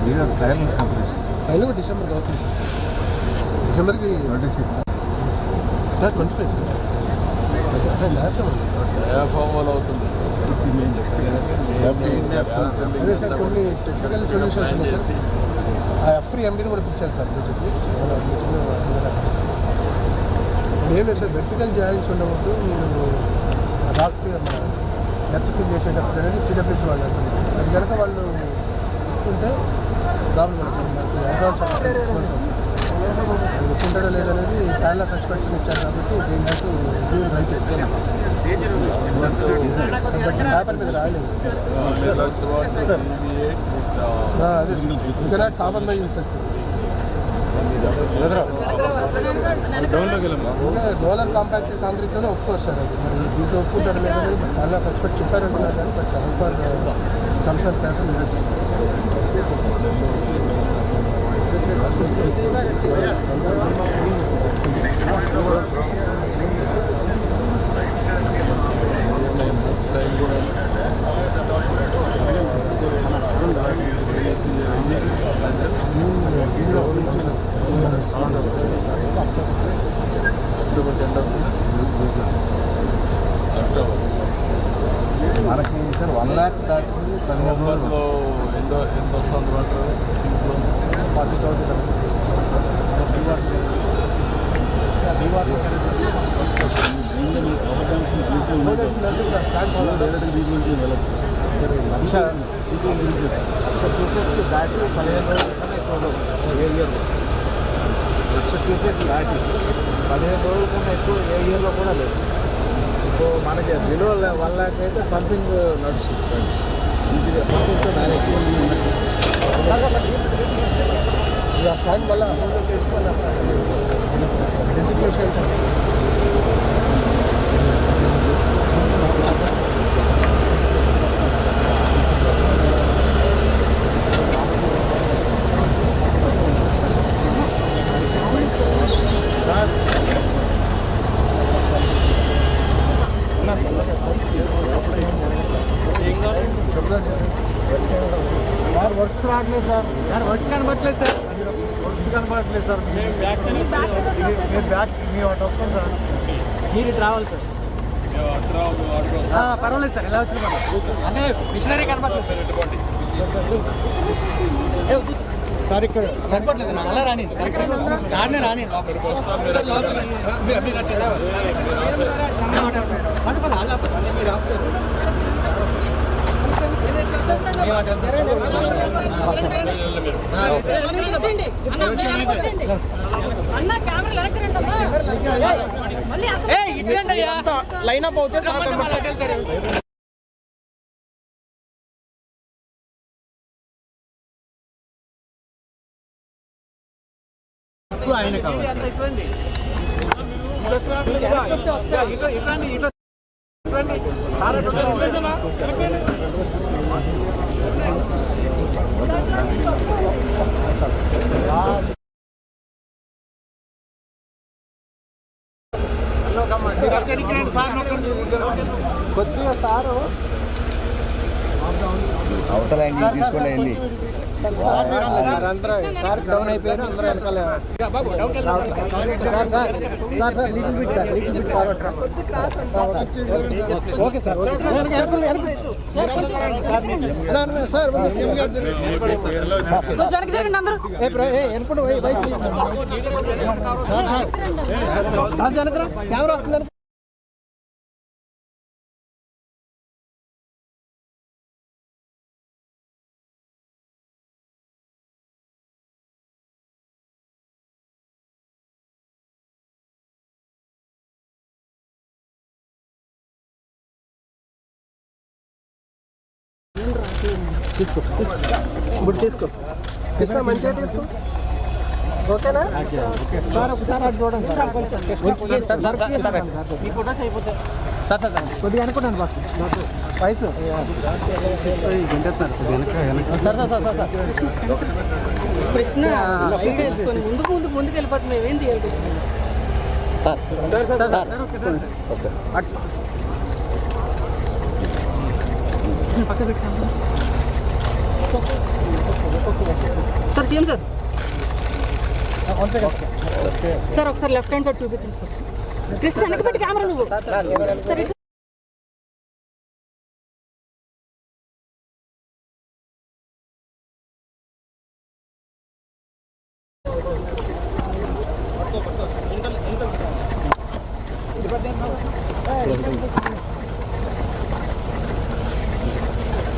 Trial final కూడా డిసెంబర్కి అవుతుంది డిసెంబర్కి twenty six twenty five last form అవుతుంది అదే సార్ కొన్ని టెక్నికల్ సొల్యూషన్స్ ఉన్నాయి సార్ ఆ ఎఫ్రీ ఎండీని కూడా పిలిచాను సార్ మీటింగ్కి లేదు సార్ వెర్టికల్ జాయింట్స్ మీరు రాక్ మన ఎర్త్ ఫిల్ చేసేటప్పుడు అనేది సిడబ్ల్యూసీ వాళ్ళు అది కనుక వాళ్ళు ఒప్పుకుంటే ప్రాబ్లం లేదు సార్ సిక్స్ మంత్స్ లేదనేది ప్యానల్ ఆఫ్ ఎక్స్పర్ట్స్ ఇచ్చారు కాబట్టి దీని నాకు టు రైట్ బట్ పేపర్ మీద రాయలేదు అదే ఇంకా cannot common by yourself compact కాంక్రీట్లోనే ఒప్పుకోరు సార్ అది మరి దీంట్లో ఒప్పుకుంటారు లేదని అలా ఎక్స్పెక్ట్ చెప్పారంటున్నారు కానీ but for concern paper minutes October. మనకి సార్ వన్ ల్యాక్ దాటి పదిహేను రోజులు ఎంత ఎంత వస్తుంది water forty thousand lakh lakh cusecs దాటి పదిహేను రోజులు కన్నా ఎక్కువ ఏ ఇయర్లో లక్ష క్యూసెక్స్ దాటి పదిహేను రోజుల కన్నా ఎక్కువ ఏ ఇయర్లో కూడా లేదు మనకి బిలో వన్ ల్యాక్ అయితే పంపింగ్ నడుస్తుంది. ఈజీగా పంపింగ్తో డైరెక్ట్ ఇక సైడ్ వల్ల తీసుకొని ఎడ్యుకేషన్ సార్ వర్క్స్ రావట్లేదు సార్. సార్ వర్క్స్ కనబడట్లేదు సార్. వర్క్స్ కనబడట్లేదు సార్. మీరు బ్యాక్ మీ ఒకటి వస్తుంది సార్. మీరు రావాలి సార్. ఆ, పర్వాలేదు సార్ ఎలా వచ్చిన అంటే మిషనరీ కనబడట్లేదు సార్. ఇక్కడ సరిపోవట్లేదు నా అలా రాని సార్నే రాని సార్ లైన్ అప్ అవుతే సార్ మళ్ళీ కొద్దిగా సారు. అవతల యాంగిల్ తీసుకోండి వెళ్ళి సార్ అందరూ సార్ డౌన్ అయిపోయారు అందరూ వెనకాల sir sir sir little bit sir little bit forward sir okay sir sir Krishna మంచిగా తీసుకో ఓకేనా సార్ ఒకసారి అటు చూడండి sir sir, sir sir sir అనుకుంటాను బాస్ ముందుకు ముందుకు ముందుకు వెళ్ళిపోతుంది మేమేం తీయాలి Krishna sir CM sir sir ఒకసారి లెఫ్ట్ హ్యాండ్ సైడ్ చూపించండి సార్ కృష్ణ వెనక పెట్టి కెమెరా నువ్వు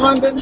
London.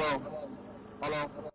Hello. Hello.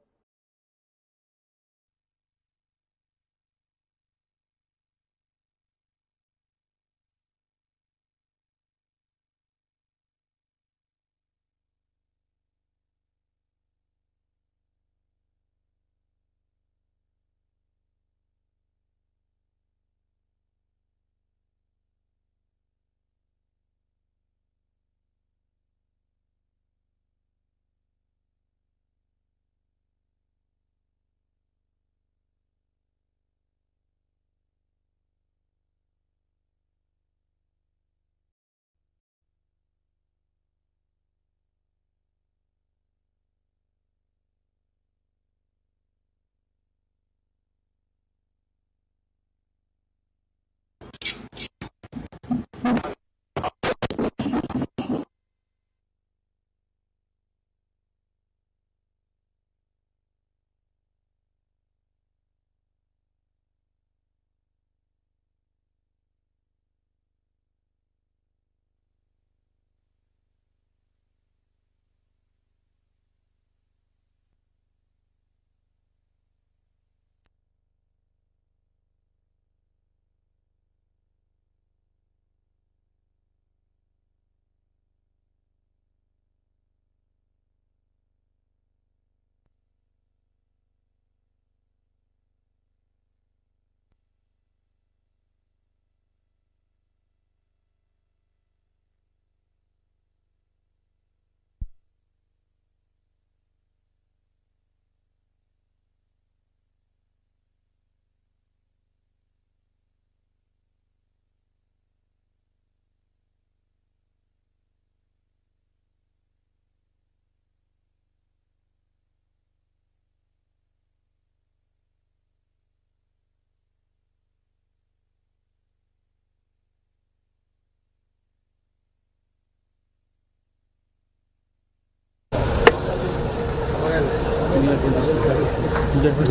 సార్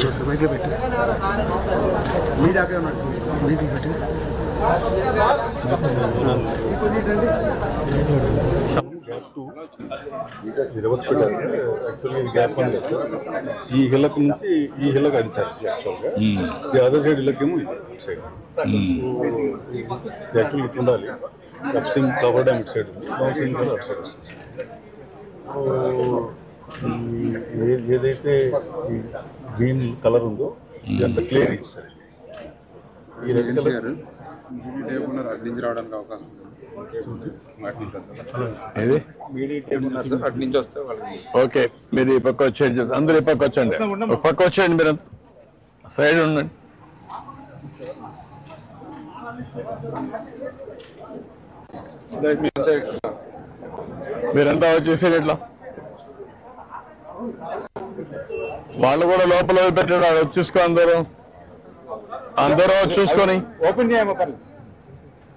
ఇటు- గ్యాప్ టూ రివర్స్ పెట్టారు యాక్చువల్గా ఇది గ్యాప్ వన్ కదా సార్ ఈ హిల్లక్ నుంచి ఈ హిల్లక్ అది సార్ యాక్చువల్గా ఇది అదర్ సైడ్ హిల్లక్ ఏమో ఇది ఇటు సైడ్ యాక్చువల్గా ఇట్లా ఉండాలి అప్ స్ట్రీమ్ కవర్ డ్యామ్ ఇటు సైడ్ ఉంది డౌన్ స్ట్రీమ్ కూడా అటు సైడ్ వస్తుంది సార్ సో, ఈ ఏ- ఏదైతే గ్రీన్ కలర్ ఉందో ఇదంతా క్లియర్ ఇది. ఈ రెడ్ కలర్ అటు నుంచి రావడానికి అవకాశం ఉంది. అటు నుంచి వస్తారు ఏది? మీడియేట్ ఉన్నారు సార్ అటు నుంచి వస్తే వాళ్ళకి. ఓకే మీరు ఈ పక్క వచ్చేయండి. అందరూ ఈ పక్క వచ్చండి పక్క వచ్చేయండి మీరు. సైడ్ ఉండండి. మీరంతా వచ్చేసారు ఇట్లా. వాళ్ళు కూడా లోపల వచ్చి చూసుకో అందరూ. అందరూ చూసుకొని. ఓపెన్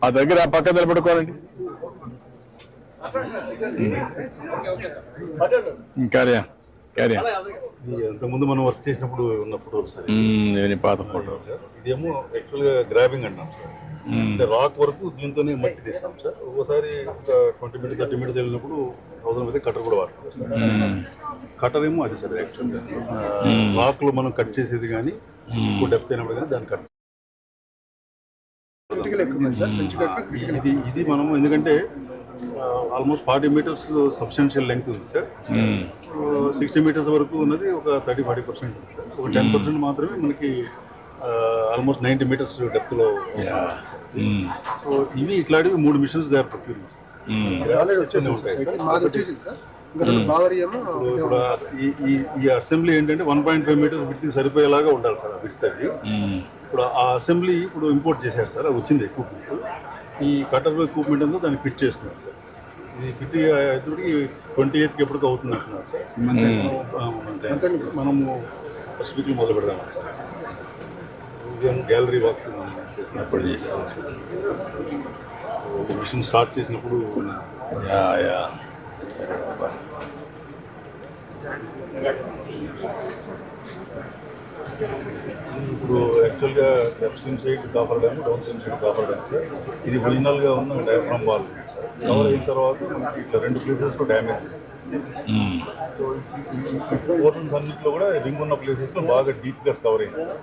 ఆ దగ్గర ఆ పక్క నిలబడుకోనండి క్యారియా క్యారియా. అంతకుముందు మనం వర్క్ చేసినప్పుడు ఉన్నప్పుడు సార్ నేను పాత ఫోటో ఇదేమో యాక్చువల్గా గ్రాబింగ్ అంటాం సార్. అంటే రాక్ వరకు దీంతోనే మట్టి తీస్తాం సార్. ఒక్కోసారి ఒక ట్వంటీ మీటర్స్ థర్టీ మీటర్స్ వెళ్ళినప్పుడు థౌసండ్ అయితే కట్టర్ కూడా వాడతాం సార్. కట్టర్ ఏమో అది సార్ యాక్చువల్గా రాక్లో మనం కట్ చేసేది కానీ ఎక్కువ డెప్త్ అయినప్పుడు కానీ దాన్ని కట్ ఇది ఇది మనము ఎందుకంటే almost forty metres substantial length ఉంది సార్. సిక్స్టీ మీటర్స్ వరకు ఉన్నది ఒక థర్టీ ఫార్టీ పర్సెంట్ ఉంది సార్. ఒక టెన్ పర్సెంట్ మాత్రమే మనకి ఆల్మోస్ట్ నైంటీ మీటర్స్ డెప్త్లో సో ఇవి ఇట్లాంటివి మూడు మిషన్స్ దే ఆర్ ప్రొక్యూరింగ్ ఇప్పుడు ఈ ఈ అసెంబ్లీ ఏంటంటే one point five metres width సరిపోయేలాగా ఉండాలి సార్ విడ్త్ అది. ఇప్పుడు ఆ అసెంబ్లీ ఇప్పుడు ఇంపోర్ట్ చేశారు సార్ అది వచ్చింది ఎక్విప్మెంట్ ఈ కటర్ ఎక్విప్మెంట్ అంతా దాన్ని ఫిట్ చేస్తున్నారు సార్ ఇది ఫిట్ అయ్యేటప్పటికి ట్వంటీ ఎయిత్కి ఎప్పటికి అవుతుంది అంటున్నారు సార్ అంతే. మనము ఫస్ట్ వీక్లో మొదలు పెడదాం సార్ ఉదయం గ్యాలరీ వాక్ చేసినప్పుడు చేస్తాం. ఒక మిషన్ స్టార్ట్ చేసినప్పుడు యా యా. ఇప్పుడు యాక్చువల్గా left stream side coffer dam downstream side coffer dam ఇది ఒరిజినల్గా ఉన్న డయాఫ్రమ్ వాల్ కవర్ అయిన తర్వాత మనకి ఇట్లా రెండు ప్లేసెస్లో డ్యామేజ్ సో పోర్షన్స్ అన్నింటిలో కూడా రింగ్ ఉన్న ప్లేసెస్లో బాగా డీప్గా కవర్ అయింది సార్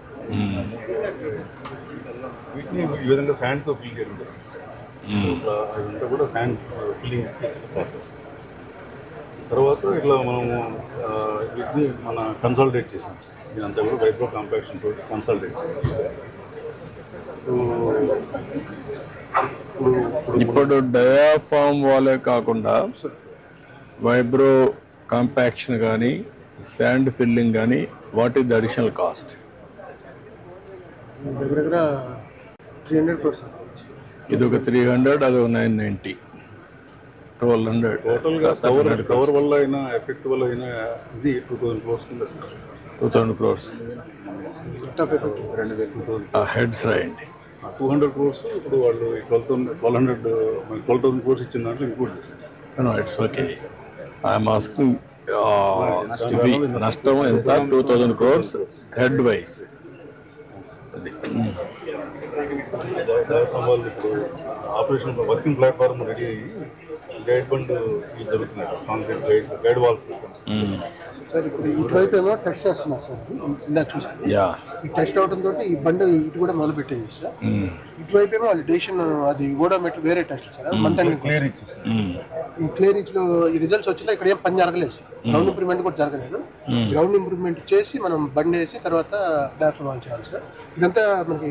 వీటిని ఈ విధంగా శాండ్తో ఫిల్ చేయడం అదంతా కూడా శాండ్ ఫిల్లింగ్ ప్రాసెస్ తర్వాత ఇట్లా మనము వీటిని మన కన్సాలిడేట్ చేసాం. ఇదంతా కూడా వైబ్రో కాంపాక్షన్ తోటి కన్సాలిడేట్ చేసాం. సో ఇప్పుడు ఇప్పుడు డయాఫామ్ వాలే కాకుండా వైబ్రో కాంపాక్షన్ కానీ శాండ్ ఫిల్లింగ్ కానీ what is the additional cost దగ్గర దగ్గర త్రీ హండ్రెడ్ క్రోర్స్ ఇది ఒక త్రీ హండ్రెడ్ అది ఒక నైన్ నైంటీ ట్వెల్వ్ హండ్రెడ్ టోటల్గా కవర్ కవర్ వల్ల అయినా ఎఫెక్ట్ వల్ల అయినా ఇది టూ థౌసండ్ క్లోస్ కింద two thousand crores thousand heads రాయండి. టూ హండ్రెడ్ క్రోర్స్ ఇప్పుడు వాళ్ళు twelve thousand twelve hundred twelve thousand crores ఇచ్చిన దాంట్లో include no it's okay I'm asking నష్టం ఎంత two thousand crores head wise అది డయాఫ్రామ్ వాళ్ళు ఇప్పుడు ఆపరేషన్ వర్కింగ్ ప్లాట్ఫామ్ రెడీ అయ్యి గైడ్ బండ్ ఇవి జరుగుతున్నాయి sir. Concrete guide guide walls sir. ఇప్పుడు ఇటువైపు ఏమో టెస్ట్ చేస్తున్నారు సార్. ఇందాక చూసాను. యా. ఈ టెస్ట్ అవడం తోటి ఈ బండి ఇటు కూడా మొదలు పెట్టింది సార్. ఇటువైపు ఏమో వాళ్ళు డేషన్ అది ఓడోమీటర్ వేరే test sir. Month ending clear ఇచ్చేసి ఈ క్లియరెన్స్లో ఈ రిజల్ట్స్ వచ్చినా ఇక్కడ ఏం పని జరగలేదు సార్. గ్రౌండ్ ఇంప్రూవ్మెంట్ కూడా జరగలేదు. గ్రౌండ్ ఇంప్రూవ్మెంట్ చేసి మనం బండి వేసి తర్వాత డాఫ్ ఆన్ చేయాలి సార్. ఇదంతా మనకి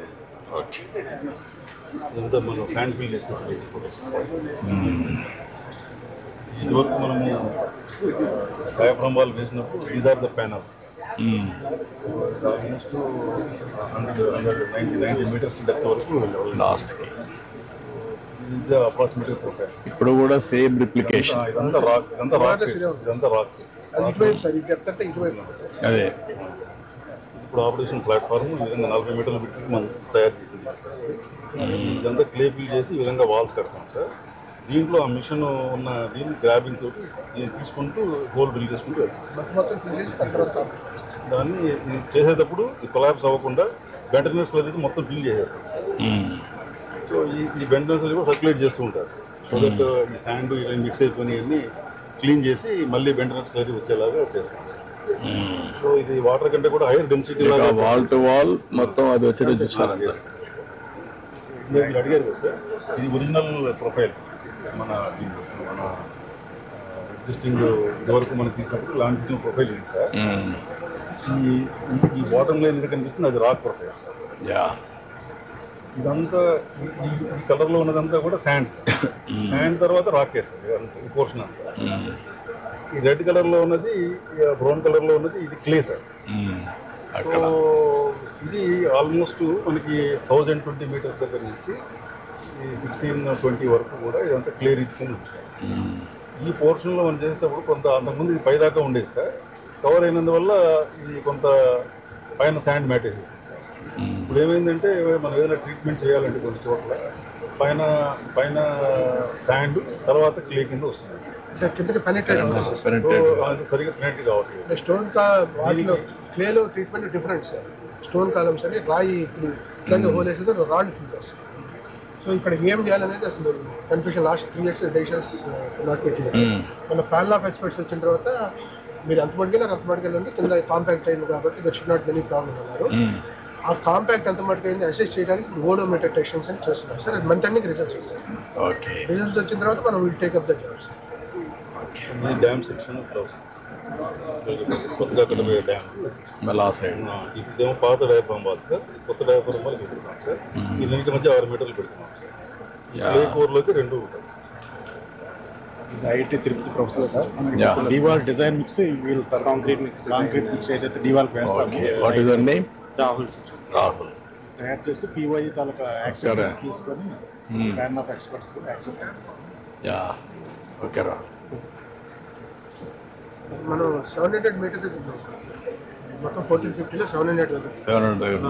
ఇదంతా మనం హ్యాండ్ ఫిల్ చేసినప్పుడు ఇదివరకు మనము డయాఫ్రామ్ వాల్ వేసినప్పుడు these are the panels hmm. Almost hundred hundred ninety ninety meters depth వరకు వెళ్ళాలి లాస్ట్కి ఇది అప్రాక్సిమేట్గా ప్రొఫైల్ ఇప్పుడు కూడా సేమ్ రిప్లికేషన్ ఇదంతా రాక్ ఇదంతా రాక్ ఇదంతా రాక్ అది. ఇప్పుడు ఆపరేషన్ ప్లాట్ఫామ్ ఈ విధంగా నలభై మీటర్ల బిట్కి మనం తయారు చేసింది. ఇదంతా క్లే ఫిల్ చేసి ఈ విధంగా వాల్స్ కడతాం సార్. దీంట్లో ఆ మిషన్ ఉన్న దీన్ని గ్రాబింగ్ తోటి దీన్ని తీసుకుంటూ హోల్ బిల్ చేసుకుంటూ దాన్ని చేసేటప్పుడు ఈ కొలాబ్స్ అవ్వకుండా బెంటనర్స్ అనేది మొత్తం ఫిల్ చేసేస్తాం. సో ఈ ఈ బెంటనర్స్ కూడా సర్క్యులేట్ చేస్తూ ఉంటారు సార్. సో దట్ ఈ శాండ్ ఇలా మిక్స్ అయిపోయి అన్ని క్లీన్ చేసి మళ్ళీ బెంటనర్స్ అనేది వచ్చేలాగా చేస్తాం. సో ఇది వాటర్ కంటే కూడా higher density wall to wall మొత్తం అది వచ్చేటట్టు చూస్తారంట మీరు అడిగారు కదా సార్ ఇది ఒరిజినల్ ప్రొఫైల్ మన మన ఎగ్జిస్టింగ్ ఇదివరకు మనకి తీసినప్పుడు లాంటి ప్రొఫైల్ ఇది సార్ మ్మ్. ఈ ఈ- బాటమ్ లైన్ కనిపిస్తుంది? అది రాక్ ప్రొఫైల్ సార్ యా ఇదంతా ఈ- కలర్లో ఉన్నదంతా కూడా శాండ్ శాండ్ తర్వాత రాక్ సార్ ఈ పోర్షన్ అంతా. మ్మ్. ఈ రెడ్ కలర్లో ఉన్నది బ్రౌన్ కలర్లో ఉన్నది ఇది క్లే సార్. సో ఇది ఆల్మోస్ట్ మనకి థౌజండ్ ట్వంటీ మీటర్స్ దగ్గర నుంచి ఈ సిక్స్టీన్ ట్వంటీ వరకు కూడా ఇదంతా క్లియర్ ఇచ్చుకుని ఉంది సార్ మ్మ్. ఈ పోర్షన్లో మనం చేసేటప్పుడు కొంత అంతకుముందు ఇది పైదాకా ఉండేది సార్ కవర్ అయినందువల్ల ఇది కొంత పైన శాండ్ మ్యాట్ వేసేసింది సార్. ఇప్పుడు ఏమైందంటే మనం ఏదైనా ట్రీట్మెంట్ చేయాలంటే కొన్ని చోట్ల పైన పైన శాండ్ తర్వాత క్లే కింద వస్తుంది కిందకి పెనిట్రేట్ అవుతుంది. సార్ స్టోన్ కా వాటిలో క్లేలో treatment different sir stone columns అని రాయి ఇప్పుడు ఇట్లాగే హోల్ వేసేది రాళ్ళు ఫిల్ చేస్తారు సో ఇక్కడ ఏం చేయాలనేది అసలు confusion last three years decisions hmm. మన ప్యానల్ ఆఫ్ ఎక్స్పర్ట్స్ వచ్చిన తర్వాత మీరు ఎంత మటుకెళ్ళి అంత మటుకెళ్ళండి కింద కాంపాక్ట్ అయింది కాబట్టి that should not many problem అన్నారు. మ్మ్. ఆ కాంపాక్ట్ ఎంత మటుకైంది అసెస్ చేయడానికి ఓడోమీటర్ టెస్టింగ్స్ అని చేస్తున్నారు. సార్ అది మంత్ అన్ని రిజల్ట్స్ వస్తాయి ఓకే రిజల్ట్స్ వచ్చిన తర్వాత మనం will take up the jobs ఇది డ్యామ్ సెక్షన్ కొత్తగా కట్టబోయే డ్యామ్. మళ్ళీ ఆ సైడ్ ఆ, ఇదేమో పాత డయాఫ్రామ్ బాల్ సార్. కొత్త డయాఫ్రామ్ బాల్ పెడుతున్నాం సార్. ఈ రెండింటి మధ్య ఆరు మీటర్లు పెడుతున్నాం సార్. ప్లే కోర్లోకి రెండు ఉంటాయి sir. IIT Tirupati professor sir. D wall design mix వీళ్ళు కాంక్రీట్ మిక్స్ కాంక్రీట్ మిక్స్ ఏదైతే D wall వేస్తామో okay. What your name Rahul sir. Rahul. తయారు చేసి పీవై తాలూకా యాక్సెప్టెన్స్ తీసుకొని Hmm. Panel of experts acceptance yeah. Okay రా. మనం సెవెన్ హండ్రెడ్ మీటర్ దగ్గర sir. మొత్తం ఫోర్టీన్ ఫిఫ్టీలో సెవెన్ హండ్రెడ్ దగ్గర. సెవెన్ హండ్రెడ్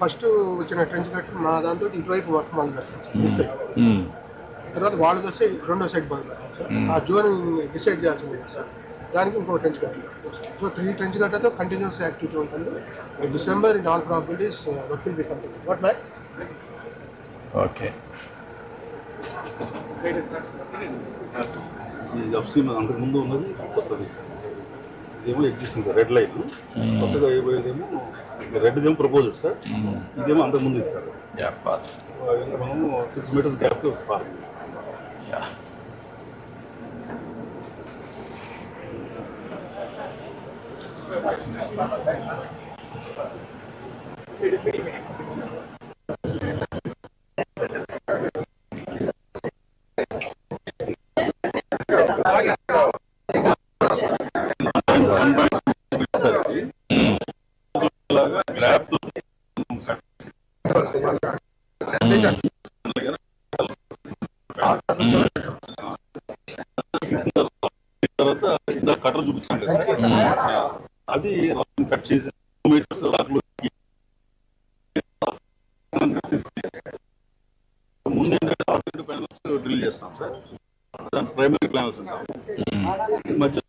ఫస్ట్ వచ్చిన ట్రెంచ్ కట్టి మా దాంతో ఇటువైపు వర్క్ మ్మ్. తర్వాత వాళ్ళకి వస్తే రెండో సైడ్ సార్. ఆ జోన్ డిసైడ్ చేయాల్సి ఉంది సార్. దానికి ఇంకో ట్రెంచ్ కట్టాలి సో త్రీ ట్రెంచ్ కట్టతో కంటిన్యూస్ యాక్టివిటీ ఉంటుంది. December in all probabilities work will be complete what max okay ఇది అప్స్ట్రీమ్ అంతకు ముందు ఉన్నది కొత్తది. ఇదేమో ఎగ్జిస్టింగ్ రెడ్ లైన్ కొత్తగా అయిపోయేదేమో రెడ్దేమో ప్రపోజల్ సార్. ఇదేమో అంతకు ముందు ఇది సార్. మనము సిక్స్ మీటర్స్ గ్యాప్తో పార్క్ చేస్తాం. సార్ అది కట్ చేసి మీటర్స్ ముందు ఏంటంటే ఆల్రెడీ ప్యానల్స్ డ్రిల్ చేస్తాం సార్ దాని ప్రైమరీ ప్యానల్స్ ఉంటాం మధ్య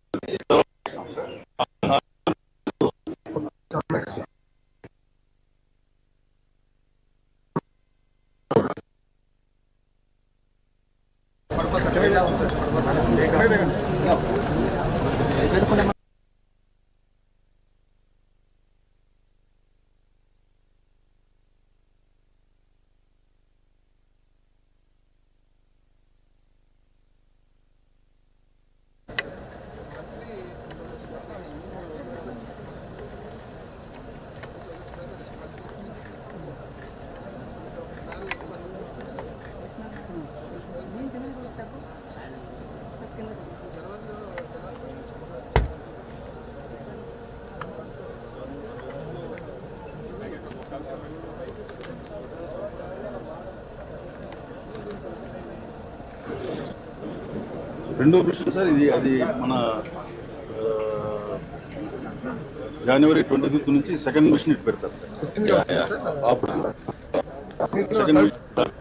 రెండో మిషన్ సార్ ఇది అది మన జనవరి ట్వంటీ ఫిఫ్త్ నుంచి సెకండ్ మిషన్ ఇటు పెడతారు సార్. సెకండ్ మిషన్ చేస్తారు.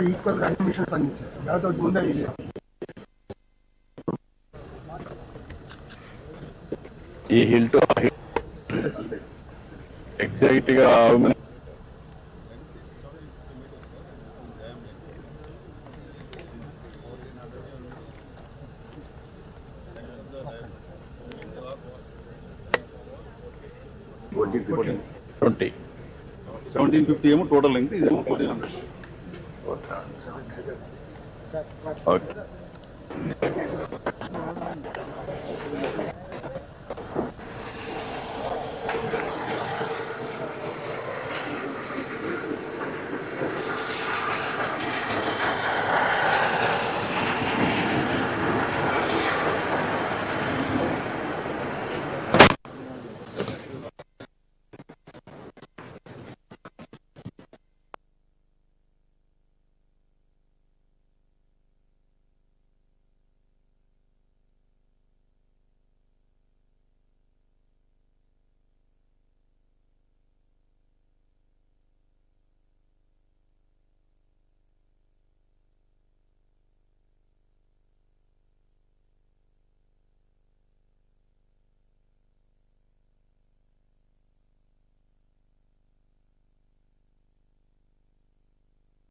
ఇది meters వరకు టార్గెట్ సార్ ఈక్వల్ అన్ని మిషన్ పనిచేస్తారు దాంతో ముందే ఇది ఈ హిల్ టు ఎగ్జాక్ట్గా ట్వంటీ సెవెంటీన్ ఫిఫ్టీ ఏమో టోటల్ లెంగ్త్ ఇది ఫోర్టీన్ హండ్రెడ్ ఓకే